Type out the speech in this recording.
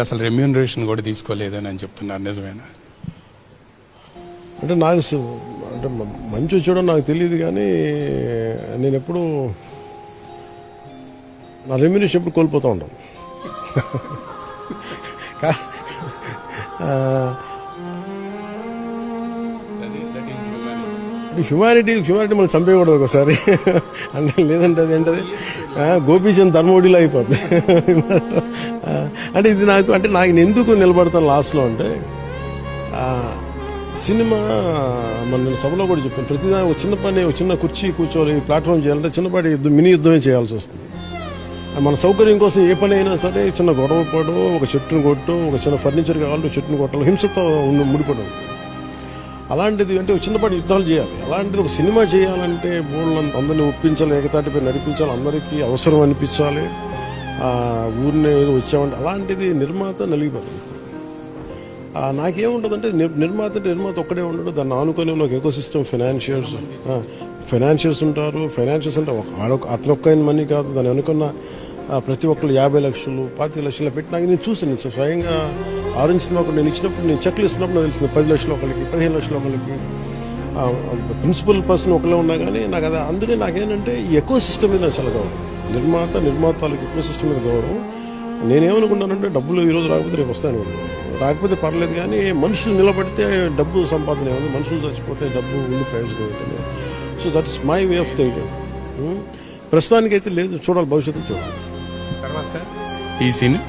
అసలు రెమ్యూనరేషన్ కూడా తీసుకోలేదని అని చెప్తున్నారు. నిజమేనా? అంటే నాకు అంటే మంచి వచ్చాడో నాకు తెలియదు కానీ నేను ఎప్పుడు నా రెమ్యూనేషన్ ఎప్పుడు కోల్పోతూ ఆ, హ్యుమానిటీ హ్యుమానిటీ మనం చంపేయకూడదు ఒకసారి. అంటే లేదంటే అది ఏంటది? ఆ, గోపీచంద్ ధర్మోడిలో అయిపోద్ది. అంటే ఇది నాకు అంటే నాకు నేను ఎందుకు నిలబడతాను లాస్ట్లో అంటే సినిమా మన నేను సభలో కూడా చెప్పాను ప్రతిదాని ఒక చిన్న పని ఒక చిన్న కుర్చీ కూర్చోవాలి ప్లాట్ఫామ్ చేయాలంటే చిన్నపాటి యుద్ధం మినీ యుద్ధమే చేయాల్సి వస్తుంది. మన సౌకర్యం కోసం ఏ పని అయినా సరే చిన్న గొడవ పడు ఒక చెట్టును కొట్టు ఒక చిన్న ఫర్నిచర్ కావాలి చెట్టును కొట్టాలి హింసతో ఉన్న ముడిపడి అలాంటిది అంటే ఒక చిన్నపాటి యుద్ధాలు చేయాలి. అలాంటిది ఒక సినిమా చేయాలంటే బోళ్ళు అందరినీ ఒప్పించాలి ఏకతాటిపై నడిపించాలి అందరికీ అవసరం అనిపించాలి. ఊరినే ఏదో వచ్చామంటే అలాంటిది నిర్మాత నలిగిపోతుంది ఆ, నాకేముంటుందంటే నిర్- నిర్మాత అంటే నిర్మాత ఒక్కడే ఉండడు. దాన్ని ఆనుకొని ఒక ఎకో సిస్టమ్ ఫైనాన్షియర్స్ ఫైనాన్షియర్స్ ఉంటారు. ఫైనాన్షియర్స్ అంటే ఒక ఆడొక అతను ఒక్క మనీ కాదు. దాన్ని అనుకున్న ప్రతి ఒక్కరు యాభై లక్షలు పాతి లక్షలు పెట్టినాక నేను చూసాను నేను స్వయంగా ఆరెంజ్ ఒకటి నేను ఇచ్చినప్పుడు నేను చెక్లు ఇస్తున్నప్పుడు నాకు తెలిసింది పది లక్షలు ఒకరికి పదిహేను లక్షలు ఒకరికి ప్రిన్సిపల్ పర్సన్ ఒకళ్ళే ఉన్నా కానీ నాకు అది అందుకే నాకేంటంటే ఈ ఎకో సిస్టమ్ మీద నాకు చాలా గౌరవం. నిర్మాత నిర్మాతలకు ఎకో సిస్టమ్ మీద గౌరవం. నేనేమనుకున్నానంటే డబ్బులు ఈ రోజు రాకపోతే రేపు వస్తాను రాకపోతే పర్లేదు కానీ మనుషులు నిలబడితే డబ్బు సంపాదన ఏముంది? మనుషులు చచ్చిపోతే డబ్బు ఉండి ప్రయోజనం ఏంటంటే so that is my way of thinking ప్రస్తుతానికైతే లేదు. చూడాలి భవిష్యత్తు చూడాలి. తర్వాత సార్? ఈ సినిమా